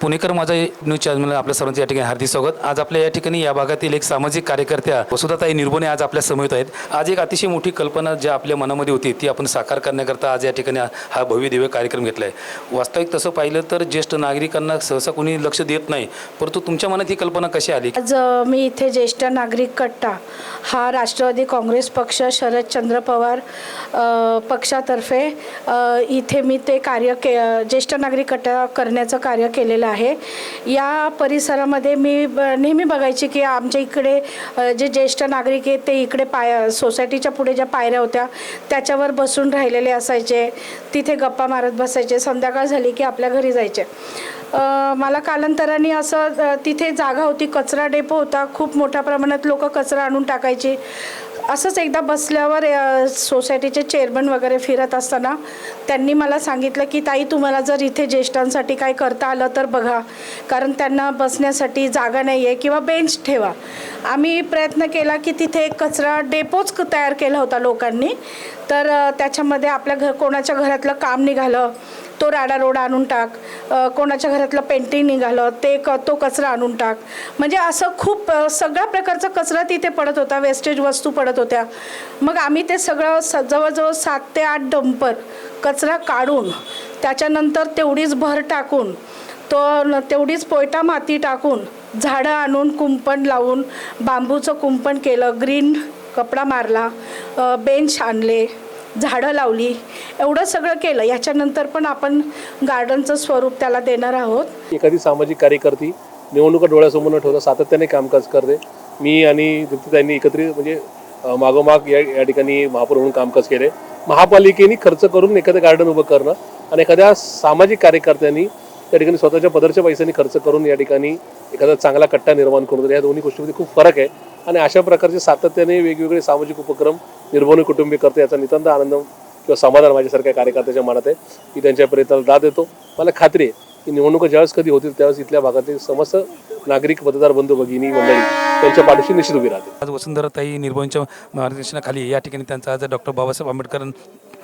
पुणेकर माझा news channel आपल्या सर्वांचं या ठिकाणी हार्दिक स्वागत. आज आपल्या या ठिकाणी या भागातील एक सामाजिक कार्यकर्त्या वसुधाताई निर्भुणे आज आपल्यासमोर आहेत. आज एक अतिशय मोठी कल्पना ज्या आपल्या मनामध्ये होती ती आपण साकार करण्याकरता आज या ठिकाणी हा भव्य दिव्य कार्यक्रम घेतला आहे वास्तविक तसं पाहिलं तर ज्येष्ठ नागरिकांना सहसा कोणी लक्ष देत नाही परंतु तुमच्या मनात ही कल्पना कशी आली? आज मी इथे ज्येष्ठ नागरिक कट्टा हा राष्ट्रवादी काँग्रेस पक्ष शरदचंद्र पवार पक्षातर्फे इथे मी ते कार्य के ज्येष्ठ नागरिक कट्टा करण्याचं कार्य केलेलं आहे. या परिसरामध्ये मी ब नेहमी बघायची की आमच्या इकडे जे ज्येष्ठ नागरिक आहेत ते इकडे पाय सोसायटीच्या पुढे ज्या पायऱ्या होत्या त्याच्यावर बसून राहिलेले असायचे. तिथे गप्पा मारत बसायचे. संध्याकाळ झाली की आपल्या घरी जायचे. मला कालांतराने असं तिथे जागा होती. कचरा डेपो होता. खूप मोठ्या प्रमाणात लोक कचरा आणून टाकायची. असंच एकदा बसल्यावर सोसायटीचे चेअरमन वगैरे फिरत असताना त्यांनी मला सांगितलं की ताई तुम्हाला जर इथे ज्येष्ठांसाठी काय करता आलं तर बघा. कारण त्यांना बसण्यासाठी जागा नाही आहे किंवा बेंच ठेवा. आम्ही प्रयत्न केला की तिथे एक कचरा डेपोच क- तयार केला होता लोकांनी. तर त्याच्यामध्ये आपल्या घर कोणाच्या घरातलं काम निघालं. तो राडा आणून टाक. कोणाच्या घरातलं पेंटिंग निघालं ते क तो कचरा आणून टाक. म्हणजे असं खूप सगळ्या प्रकारचा कचरा तिथे पडत होता वेस्टेज वस्तू पडत होत्या. मग आम्ही ते सगळं स जवळजवळ सात ते आठ डंपर कचरा काढून त्याच्यानंतर तेवढीच भर टाकून तो तेवढीच पोयटा माती टाकून झाडं आणून कुंपण लावून बांबूचं कुंपण केलं ग्रीन कपडा मारला बेंच आणले झाडं लावली एवढं सगळं केलं याच्यानंतर पण आपण गार्डनचं स्वरूप त्याला देणार आहोत. एखादी सामाजिक कार्यकर्ती निवडणुका डोळ्यासमोर न ठेवता सातत्याने कामकाज करते. मी आणि दीप्तीताईंनी एकत्रित म्हणजे मागोमाग या या ठिकाणी महापौर म्हणून कामकाज केले. महापालिकेने खर्च करून एखादं गार्डन उभं करणं आणि एखाद्या सामाजिक कार्यकर्त्यांनी त्या ठिकाणी स्वतःच्या पदरच्या पैशांनी खर्च करून या ठिकाणी एखादा चांगला कट्टा निर्माण करून या दोन्ही गोष्टीमध्ये खूप फरक आहे. आणि अशा प्रकारचे सातत्याने वेगवेगळे सामाजिक उपक्रम निर्भवनी कुटुंबीय करते याचा नितांत आनंद किंवा समाधान माझ्यासारख्या कार्यकर्त्याच्या मनात आहे. की त्यांच्या प्रयत्नाला दाद देतो. मला खात्री आहे की निवडणुका ज्यावेळेस कधी होतील त्यावेळेस इथल्या भागातील समस्त नागरिक मतदार बंधू भगिनी मंडळी त्यांच्या पाठीशी निश्चित उभी राहते आज वसुंधराताई निर्भोंच्या मार्गदर्शनाखाली या ठिकाणी त्यांचा आज डॉक्टर बाबासाहेब आंबेडकर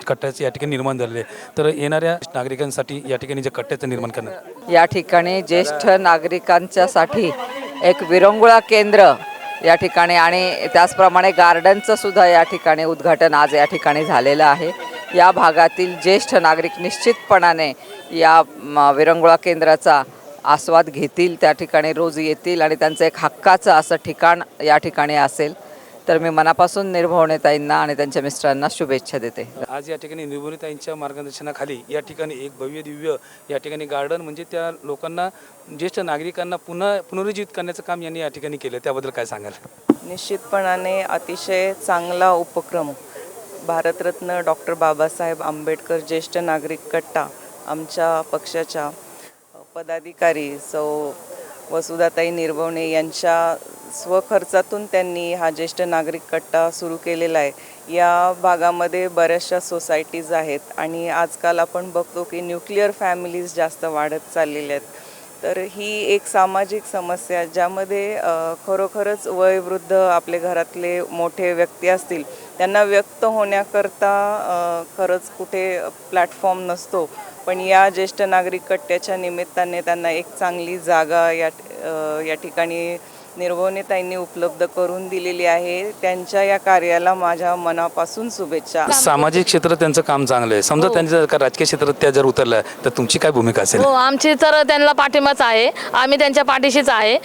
कट्ट्याचे या ठिकाणी निर्माण झालेले. तर येणाऱ्या नागरिकांसाठी या ठिकाणी जे कट्ट्याचं निर्माण करणार? या ठिकाणी ज्येष्ठ नागरिकांच्यासाठी एक विरंगुळा केंद्र या ठिकाणी आणि त्याचप्रमाणे गार्डनचं सुद्धा या ठिकाणी उद्घाटन आज या ठिकाणी झालेलं आहे. या भागातील ज्येष्ठ नागरिक निश्चितपणाने या विरंगुळा केंद्राचा आस्वाद घेतील त्या ठिकाणी रोज येतील आणि त्यांचं एक हक्काचं असं ठिकाण या ठिकाणी असेल. तर मी मनापासून निर्भवनेताईंना आणि त्यांच्या मिस्टरांना शुभेच्छा देते. आज या ठिकाणी निर्भुनीताईंच्या मार्गदर्शनाखाली या ठिकाणी एक भव्य दिव्य या ठिकाणी गार्डन म्हणजे त्या लोकांना ज्येष्ठ नागरिकांना पुन्हा पुनरुज्जीवित करण्याचं काम यांनी या ठिकाणी केलं. त्याबद्दल काय सांगाल? निश्चितपणाने अतिशय चांगला उपक्रम. भारतरत्न डॉक्टर बाबासाहेब आंबेडकर ज्येष्ठ नागरिक कट्टा आमच्या पक्षाच्या पदाधिकारी सौ वसुधाताई निर्भवणे यांच्या स्वखर्चातून त्यांनी हा ज्येष्ठ नागरिक कट्टा सुरू केलेला आहे. या भागामध्ये बऱ्याचशा सोसायटीज आहेत आणि आजकाल आपण बघतो की न्यूक्लिअर फॅमिलीज जास्त वाढत चाललेल्या आहेत. तर ही एक सामाजिक समस्या ज्यामध्ये खरोखरच वयवृद्ध आपले घरातले मोठे व्यक्ती असतील त्यांना व्यक्त होण्याकरता खरंच कुठे प्लॅटफॉर्म नसतो. पण या ज्येष्ठ नागरिक कट्ट्याच्या निमित्ताने त्यांना एक चांगली जागा या या ठिकाणी निर्भवनेताईंनी उपलब्ध करून दिलेली आहे. त्यांच्या या कार्याला माझ्या मनापासून शुभेच्छा. सामाजिक क्षेत्रात त्यांचं काम चांगलं आहे. समजा त्यांच्या जर का राजकीय क्षेत्रात त्या जर उतरल्या तर तुमची काय भूमिका असेल? हो आमची तर त्यांना पाठिंबाच आहे. आम्ही त्यांच्या पाठीशीच आहे.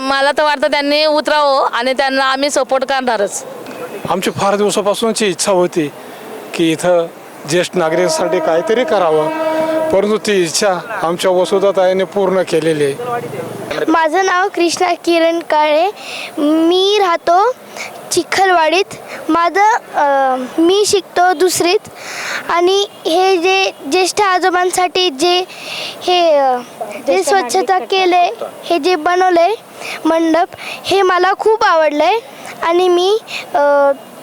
मला तर वाटतं त्यांनी उतरावं आणि त्यांना आम्ही सपोर्ट करणारच. आमची फार दिवसापासूनची इच्छा होती की इथं ज्येष्ठ नागरिकांसाठी काहीतरी करावं. परंतु ती इच्छा आमच्या वसुधाताईने पूर्ण केलेली आहे. माझं नाव कृष्णा किरण काळे. मी राहतो चिखलवाडीत. माझं मी शिकतो दुसरीत. आणि हे जे ज्येष्ठ आजोबांसाठी जे हे जे स्वच्छता केले हे जे बनवले मंडप हे मला खूप आवडलं आणि मी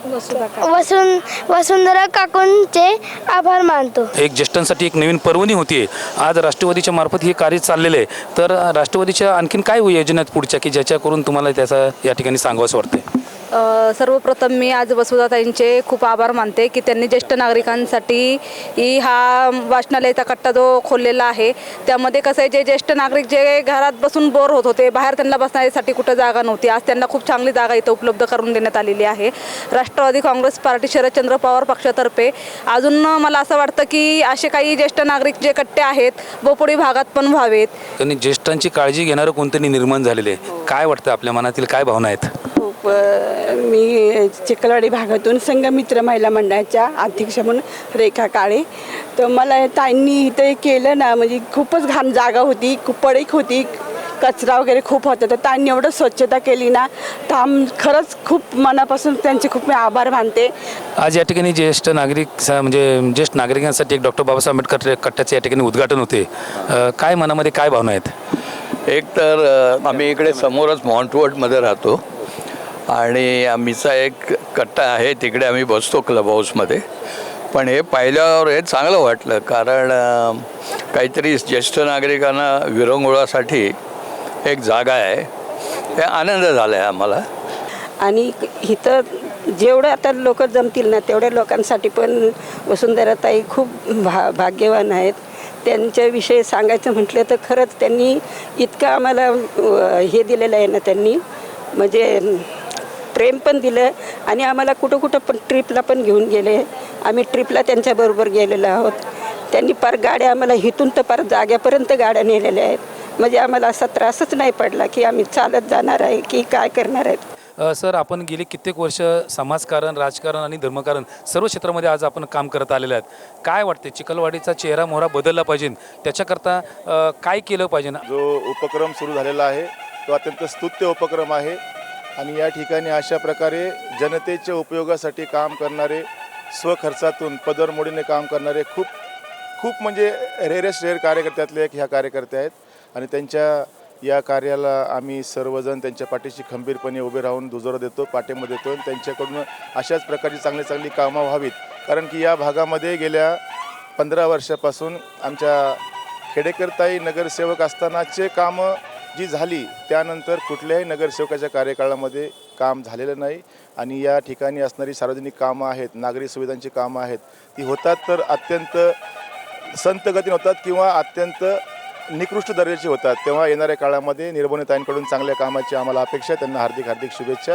वसुं वसुंधरा काकूंचे आभार मानतो. एक ज्येष्ठांसाठी एक नवीन पर्वणी होतीये. आज राष्ट्रवादीच्या मार्फत हे कार्य चाललेलं आहे. तर राष्ट्रवादीच्या आणखीन काय योजना आहेत पुढच्या की ज्याच्या करून तुम्हाला त्याचा या ठिकाणी सांगावंसं वाटतंय? अ, सर्वप्रथम मी आज वसुधाताईंचे खूप आभार मानते की त्यांनी ज्येष्ठ नागरिकांसाठी ही हा वाचनालयाचा कट्टा जो खोललेला आहे त्यामध्ये कसं आहे जे ज्येष्ठ नागरिक जे घरात बसून बोर होत होते बाहेर त्यांना बसण्यासाठी कुठं जागा नव्हती आज त्यांना खूप चांगली जागा इथं उपलब्ध करून देण्यात आलेली आहे. राष्ट्रवादी काँग्रेस पार्टी शरदचंद्र पवार पक्षातर्फे अजून मला असं वाटतं की असे काही ज्येष्ठ नागरिक जे कट्टे आहेत बोपोडी भागात पण व्हावेत. आणि ज्येष्ठांची काळजी घेणारं कोणतरी निर्माण झालेले आहे काय वाटतं आपल्या मनातील काय भावना आहेत? मी चिखलवाडी भागातून संघमित्र महिला मंडळाच्या अध्यक्ष म्हणून रेखा काळे. तर मला ताईंनी इथे केलं ना म्हणजे खूपच घाण जागा होती खूप पडीक होती कचरा वगैरे खूप होता. तर त्यांनी एवढं स्वच्छता केली ना तर आम खरंच खूप मनापासून त्यांचे खूप मी आभार मानते. आज या ठिकाणी ज्येष्ठ नागरिक स- म्हणजे ज्येष्ठ नागरिकांसाठी एक डॉक्टर बाबासाहेब आंबेडकर कट्ट्याचे या ठिकाणी उद्घाटन होते. काय मनामध्ये काय भावना आहेत? एक तर आम्ही इकडे समोरच माउंटवर्डमध्ये राहतो. आणि आम्हीचा एक कट्टा आहे तिकडे आम्ही बसतो क्लब हाऊसमध्ये पण हे पाहिल्यावर हे चांगलं वाटलं कारण काहीतरी ज्येष्ठ नागरिकांना विरंगुळासाठी एक जागा आहे. हे आनंद झाला आहे आम्हाला. आणि इथं जेवढं आता लोक जमतील ना तेवढ्या लोकांसाठी पण वसुंधराताई खूप भा भाग्यवान आहेत. त्यांच्याविषयी सांगायचं म्हटलं तर खरंच त्यांनी इतकं आम्हाला हे दिलेलं आहे ना त्यांनी. म्हणजे प्रेम पण दिलं आणि आम्हाला कुठं कुठं पण ट्रिपला पण घेऊन गेले. आम्ही ट्रिपला त्यांच्याबरोबर गेलेलो आहोत. त्यांनी पार गाड्या आम्हाला इथून तर पार जाग्यापर्यंत गाड्या नेलेल्या आहेत. म्हणजे आम्हाला असा त्रासच नाही पडला की आम्ही चालत जाणार आहे की काय करणार आहेत. सर आपण गेली कित्येक वर्ष समाजकारण राजकारण आणि धर्मकारण सर्व क्षेत्रामध्ये आज आपण काम करत आलेले आहेत. काय वाटते? चिखलवाडीचा चेहरा मोहरा बदलला पाहिजे. त्याच्याकरता काय केलं पाहिजे? जो उपक्रम सुरू झालेला आहे तो अत्यंत स्तुत्य उपक्रम आहे. आणि या ठिकाणी अशा प्रकारे जनतेच्या उपयोगासाठी काम करणारे स्वखर्चातून पदरमोडीने काम करणारे खूप खूप म्हणजे रेरेस्ट रेअर कार्यकर्त्यातले एक ह्या कार्यकर्ते आहेत. आणि त्यांच्या या कार्याला आम्ही सर्वजण त्यांच्या पाठीशी खंबीरपणे उभे राहून दुजोरा देतो पाठिंबा देतो आणि त्यांच्याकडून अशाच प्रकारची चांगली चांगली कामं व्हावीत. कारण की या भागामध्ये गेल्या पंधरा वर्षापासून आमच्या खेडेकरताई नगरसेवक असतानाचे कामं जी झाली त्यानंतर कुठल्याही नगरसेवकाच्या कार्यकाळामध्ये काम झालेलं नाही आणि या ठिकाणी असणारी सार्वजनिक कामं आहेत नागरी सुविधांची कामं आहेत ती होतात तर अत्यंत संत गतीने होतात किंवा अत्यंत निकृष्ट दर्जाची होतात. तेव्हा येणाऱ्या काळामध्ये निर्भवनीताईंकडून चांगल्या कामाची आम्हाला अपेक्षा त्यांना हार्दिक हार्दिक शुभेच्छा.